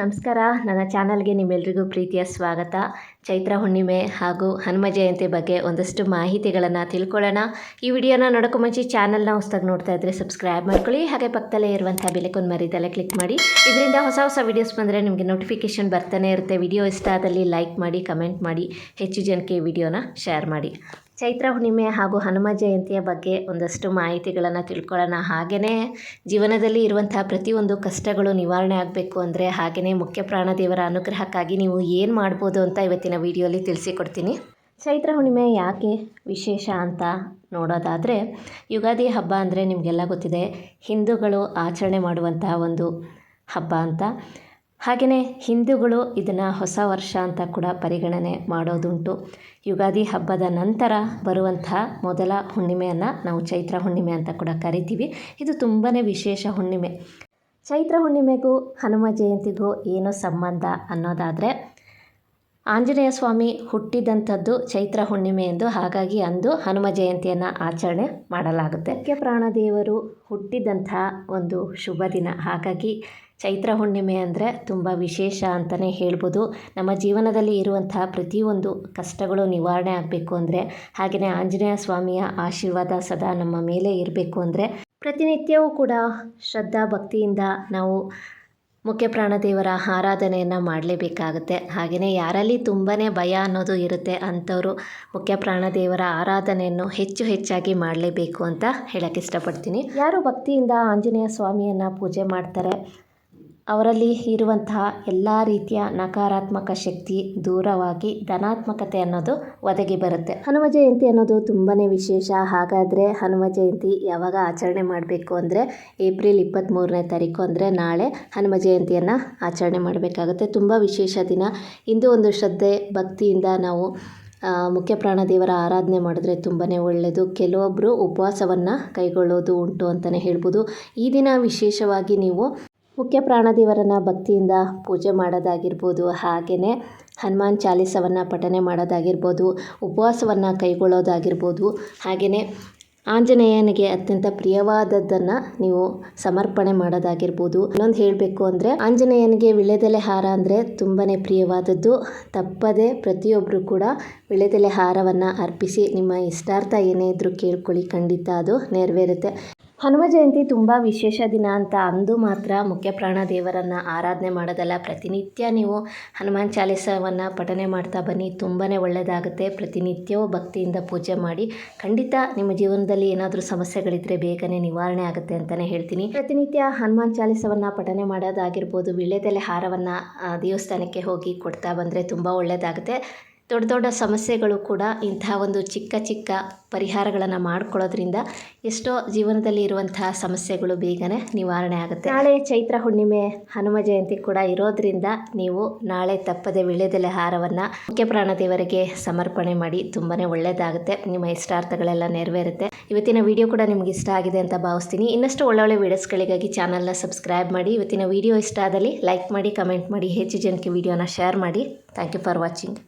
ನಮಸ್ಕಾರ. ನನ್ನ ಚಾನಲ್ಗೆ ನಿಮ್ಮೆಲ್ರಿಗೂ ಪ್ರೀತಿಯ ಸ್ವಾಗತ. ಚೈತ್ರ ಹುಣ್ಣಿಮೆ ಹಾಗೂ ಹನುಮ ಜಯಂತಿ ಬಗ್ಗೆ ಒಂದಷ್ಟು ಮಾಹಿತಿಗಳನ್ನು ತಿಳ್ಕೊಳ್ಳೋಣ. ಈ ವಿಡಿಯೋನ ನೋಡೋಕ್ಕೂ ಮುಂಚೆ ಚಾನಲ್ನ ಹೊಸದಾಗಿ ನೋಡ್ತಾ ಇದ್ದರೆ ಸಬ್ಸ್ಕ್ರೈಬ್ ಮಾಡ್ಕೊಳ್ಳಿ. ಹಾಗೆ ಪಕ್ಕದಲ್ಲೇ ಇರುವಂಥ ಬೆಲೆಕೊಂದು ಮರಿದಲ್ಲೇ ಕ್ಲಿಕ್ ಮಾಡಿ. ಇದರಿಂದ ಹೊಸ ಹೊಸ ವೀಡಿಯೋಸ್ ಬಂದರೆ ನಿಮಗೆ ನೋಟಿಫಿಕೇಷನ್ ಬರ್ತಾನೆ ಇರುತ್ತೆ. ವಿಡಿಯೋ ಇಷ್ಟ ಆದಲ್ಲಿ ಲೈಕ್ ಮಾಡಿ ಕಮೆಂಟ್ ಮಾಡಿ, ಹೆಚ್ಚು ಜನಕ್ಕೆ ವಿಡಿಯೋನ ಶೇರ್ ಮಾಡಿ. ಚೈತ್ರ ಹುಣ್ಣಿಮೆ ಹಾಗೂ ಹನುಮ ಜಯಂತಿಯ ಬಗ್ಗೆ ಒಂದಷ್ಟು ಮಾಹಿತಿಗಳನ್ನು ತಿಳ್ಕೊಳ್ಳೋಣ. ಹಾಗೆಯೇ ಜೀವನದಲ್ಲಿ ಇರುವಂತಹ ಪ್ರತಿಯೊಂದು ಕಷ್ಟಗಳು ನಿವಾರಣೆ ಆಗಬೇಕು ಅಂದರೆ ಹಾಗೆಯೇ ಮುಖ್ಯ ಪ್ರಾಣದೇವರ ಅನುಗ್ರಹಕ್ಕಾಗಿ ನೀವು ಏನು ಮಾಡ್ಬೋದು ಅಂತ ಇವತ್ತಿನ ವಿಡಿಯೋಲಿ ತಿಳಿಸಿಕೊಡ್ತೀನಿ. ಚೈತ್ರ ಹುಣ್ಣಿಮೆ ಯಾಕೆ ವಿಶೇಷ ಅಂತ ನೋಡೋದಾದರೆ, ಯುಗಾದಿ ಹಬ್ಬ ಅಂದರೆ ನಿಮಗೆಲ್ಲ ಗೊತ್ತಿದೆ, ಹಿಂದೂಗಳು ಆಚರಣೆ ಮಾಡುವಂತಹ ಒಂದು ಹಬ್ಬ ಅಂತ. ಹಾಗೆಯೇ ಹಿಂದೂಗಳು ಇದನ್ನು ಹೊಸ ವರ್ಷ ಅಂತ ಕೂಡ ಪರಿಗಣನೆ ಮಾಡೋದುಂಟು. ಯುಗಾದಿ ಹಬ್ಬದ ನಂತರ ಬರುವಂತಹ ಮೊದಲ ಹುಣ್ಣಿಮೆಯನ್ನು ನಾವು ಚೈತ್ರ ಹುಣ್ಣಿಮೆ ಅಂತ ಕೂಡ ಕರಿತೀವಿ. ಇದು ತುಂಬಾ ವಿಶೇಷ ಹುಣ್ಣಿಮೆ. ಚೈತ್ರ ಹುಣ್ಣಿಮೆಗೂ ಹನುಮ ಜಯಂತಿಗೂ ಏನು ಸಂಬಂಧ ಅನ್ನೋದಾದರೆ ಆಂಜನೇಯ ಸ್ವಾಮಿ ಹುಟ್ಟಿದಂಥದ್ದು ಚೈತ್ರ ಹುಣ್ಣಿಮೆ ಎಂದು ಹಾಗಾಗಿ ಅಂದು ಹನುಮ ಜಯಂತಿಯನ್ನು ಆಚರಣೆ ಮಾಡಲಾಗುತ್ತೆ. ಮುಖ್ಯ ಪ್ರಾಣದೇವರು ಹುಟ್ಟಿದಂಥ ಒಂದು ಶುಭ ದಿನ. ಹಾಗಾಗಿ ಚೈತ್ರ ಹುಣ್ಣಿಮೆ ಅಂದರೆ ತುಂಬ ವಿಶೇಷ ಅಂತಲೇ ಹೇಳ್ಬೋದು. ನಮ್ಮ ಜೀವನದಲ್ಲಿ ಇರುವಂತಹ ಪ್ರತಿಯೊಂದು ಕಷ್ಟಗಳು ನಿವಾರಣೆ ಆಗಬೇಕು ಅಂದರೆ ಹಾಗೆಯೇ ಆಂಜನೇಯ ಸ್ವಾಮಿಯ ಆಶೀರ್ವಾದ ಸದಾ ನಮ್ಮ ಮೇಲೆ ಇರಬೇಕು ಅಂದರೆ, ಪ್ರತಿನಿತ್ಯವೂ ಕೂಡ ಶ್ರದ್ಧಾ ಭಕ್ತಿಯಿಂದ ನಾವು ಮುಖ್ಯ ಪ್ರಾಣದೇವರ ಆರಾಧನೆಯನ್ನು ಮಾಡಲೇಬೇಕಾಗುತ್ತೆ. ಹಾಗೆಯೇ ಯಾರಲ್ಲಿ ತುಂಬಾ ಭಯ ಅನ್ನೋದು ಇರುತ್ತೆ, ಅಂಥವರು ಮುಖ್ಯ ಪ್ರಾಣದೇವರ ಆರಾಧನೆಯನ್ನು ಹೆಚ್ಚು ಹೆಚ್ಚಾಗಿ ಮಾಡಲೇಬೇಕು ಅಂತ ಹೇಳಕ್ಕೆ ಇಷ್ಟಪಡ್ತೀನಿ. ಯಾರು ಭಕ್ತಿಯಿಂದ ಆಂಜನೇಯ ಸ್ವಾಮಿಯನ್ನು ಪೂಜೆ ಮಾಡ್ತಾರೆ ಅವರಲ್ಲಿ ಇರುವಂತಹ ಎಲ್ಲ ರೀತಿಯ ನಕಾರಾತ್ಮಕ ಶಕ್ತಿ ದೂರವಾಗಿ ಧನಾತ್ಮಕತೆ ಅನ್ನೋದು ಒದಗಿ ಬರುತ್ತೆ. ಹನುಮ ಜಯಂತಿ ಅನ್ನೋದು ತುಂಬಾ ವಿಶೇಷ. ಹಾಗಾದರೆ ಹನುಮ ಜಯಂತಿ ಯಾವಾಗ ಆಚರಣೆ ಮಾಡಬೇಕು ಅಂದರೆ ಏಪ್ರಿಲ್ ಇಪ್ಪತ್ತ್ಮೂರನೇ ತಾರೀಕು ಅಂದರೆ ನಾಳೆ ಹನುಮ ಜಯಂತಿಯನ್ನು ಆಚರಣೆ ಮಾಡಬೇಕಾಗುತ್ತೆ. ತುಂಬ ವಿಶೇಷ ದಿನ. ಇಂದು ಒಂದು ಶ್ರದ್ಧೆ, ಭಕ್ತಿಯಿಂದ ನಾವು ಮುಖ್ಯ ಪ್ರಾಣದೇವರ ಆರಾಧನೆ ಮಾಡಿದ್ರೆ ತುಂಬಾ ಒಳ್ಳೆಯದು ಕೆಲವೊಬ್ಬರು ಉಪವಾಸವನ್ನು ಕೈಗೊಳ್ಳೋದು ಉಂಟು ಅಂತಲೇ ಹೇಳ್ಬೋದು. ಈ ದಿನ ವಿಶೇಷವಾಗಿ ನೀವು ಮುಖ್ಯ ಪ್ರಾಣದೇವರನ್ನು ಭಕ್ತಿಯಿಂದ ಪೂಜೆ ಮಾಡೋದಾಗಿರ್ಬೋದು ಹಾಗೆಯೇ ಹನುಮಾನ್ ಚಾಲೀಸವನ್ನು ಪಠನೆ ಮಾಡೋದಾಗಿರ್ಬೋದು, ಉಪವಾಸವನ್ನು ಕೈಗೊಳ್ಳೋದಾಗಿರ್ಬೋದು ಹಾಗೆಯೇ ಆಂಜನೇಯನಿಗೆ ಅತ್ಯಂತ ಪ್ರಿಯವಾದದ್ದನ್ನು ನೀವು ಸಮರ್ಪಣೆ ಮಾಡೋದಾಗಿರ್ಬೋದು. ಇನ್ನೊಂದು ಹೇಳಬೇಕು ಅಂದರೆ, ಆಂಜನೇಯನಿಗೆ ವಿಳೆದೆಲೆ ಹಾರ ಅಂದರೆ ತುಂಬಾ ಪ್ರಿಯವಾದದ್ದು. ತಪ್ಪದೆ ಪ್ರತಿಯೊಬ್ಬರು ಕೂಡ ವಿಳೆದೆಲೆ ಹಾರವನ್ನು ಅರ್ಪಿಸಿ ನಿಮ್ಮ ಇಷ್ಟಾರ್ಥ ಏನೇ ಇದ್ದರೂ ಕೇಳ್ಕೊಳ್ಳಿ, ಖಂಡಿತ ಅದು ನೆರವೇರುತ್ತೆ. ಹನುಮ ಜಯಂತಿ ತುಂಬ ವಿಶೇಷ ದಿನ ಅಂತ ಅಂದು ಮಾತ್ರ ಮುಖ್ಯ ಪ್ರಾಣ ದೇವರನ್ನು ಆರಾಧನೆ ಮಾಡೋದಲ್ಲ. ಪ್ರತಿನಿತ್ಯ ನೀವು ಹನುಮಾನ್ ಚಾಲಿಸವನ್ನು ಪಠನೆ ಮಾಡ್ತಾ ಬನ್ನಿ. ತುಂಬಾ ಒಳ್ಳೆಯದಾಗುತ್ತೆ ಪ್ರತಿನಿತ್ಯವೂ ಭಕ್ತಿಯಿಂದ ಪೂಜೆ ಮಾಡಿ. ಖಂಡಿತ ನಿಮ್ಮ ಜೀವನದಲ್ಲಿ ಏನಾದರೂ ಸಮಸ್ಯೆಗಳಿದ್ದರೆ ಬೇಗನೆ ನಿವಾರಣೆ ಆಗುತ್ತೆ ಅಂತಲೇ ಹೇಳ್ತೀನಿ. ಪ್ರತಿನಿತ್ಯ ಹನುಮಾನ್ ಚಾಲಿಸವನ್ನು ಪಠನೆ ಮಾಡೋದಾಗಿರ್ಬೋದು, ವಿಳ್ಯದೆಲೆ ಹಾರವನ್ನು ದೇವಸ್ಥಾನಕ್ಕೆ ಹೋಗಿ ಕೊಡ್ತಾ ಬಂದರೆ ತುಂಬ ಒಳ್ಳೆಯದಾಗುತ್ತೆ ದೊಡ್ಡ ದೊಡ್ಡ ಸಮಸ್ಯೆಗಳು ಕೂಡ ಇಂತಹ ಒಂದು ಚಿಕ್ಕ ಚಿಕ್ಕ ಪರಿಹಾರಗಳನ್ನು ಮಾಡ್ಕೊಳ್ಳೋದ್ರಿಂದ ಎಷ್ಟೋ ಜೀವನದಲ್ಲಿ ಇರುವಂತಹ ಸಮಸ್ಯೆಗಳು ಬೇಗನೆ ನಿವಾರಣೆ ಆಗುತ್ತೆ. ನಾಳೆ ಚೈತ್ರ ಹುಣ್ಣಿಮೆ, ಹನುಮ ಜಯಂತಿ ಕೂಡ ಇರೋದ್ರಿಂದ ನೀವು ನಾಳೆ ತಪ್ಪದೆ ವಿಳೆದೆಲೆ ಹಾರವನ್ನು ಮುಖ್ಯ ಪ್ರಾಣದೇವರಿಗೆ ಸಮರ್ಪಣೆ ಮಾಡಿ ತುಂಬಾ ಒಳ್ಳೆಯದಾಗುತ್ತೆ ನಿಮ್ಮ ಇಷ್ಟಾರ್ಥಗಳೆಲ್ಲ ನೆರವೇರುತ್ತೆ. ಇವತ್ತಿನ ವಿಡಿಯೋ ಕೂಡ ನಿಮ್ಗೆ ಇಷ್ಟ ಆಗಿದೆ ಅಂತ ಭಾವಿಸ್ತೀನಿ. ಇನ್ನಷ್ಟು ಒಳ್ಳೊಳ್ಳೆ ವೀಡಿಯೋಸ್ಗಳಿಗಾಗಿ ಚಾನಲ್ನ ಸಬ್ಸ್ಕ್ರೈಬ್ ಮಾಡಿ. ಇವತ್ತಿನ ವಿಡಿಯೋ ಇಷ್ಟ ಆದಲ್ಲಿ ಲೈಕ್ ಮಾಡಿ, ಕಮೆಂಟ್ ಮಾಡಿ, ಹೆಚ್ಚು ಜನಕ್ಕೆ ವಿಡಿಯೋನ ಶೇರ್ ಮಾಡಿ. Thank you for watching.